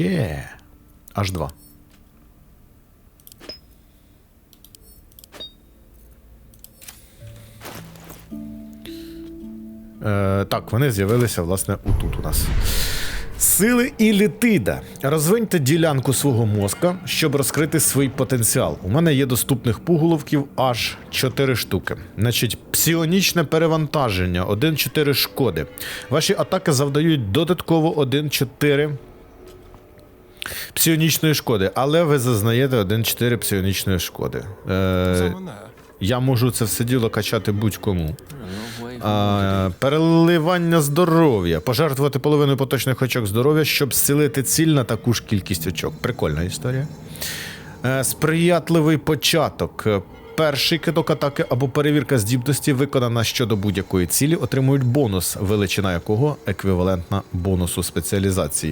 ще. Аж два. Е, так, вони з'явилися, власне, отут у нас. Сили і літида. Розвиньте ділянку свого мозка, щоб розкрити свій потенціал. У мене є доступних пуголовків аж 4 штуки. Значить, псіонічне перевантаження 1-4 шкоди. Ваші атаки завдають додатково 1-4 псіонічної шкоди, але ви зазнаєте 1-4 псіонічної шкоди. Е, я можу це все діло качати будь-кому. Way from А, переливання здоров'я. Пожертвувати половину поточних очок здоров'я, щоб зцілити ціль на таку ж кількість очок. Прикольна історія. Е, сприятливий початок. Перший кидок атаки або перевірка здібності, виконана щодо будь-якої цілі, отримують бонус, величина якого еквівалентна бонусу спеціалізації.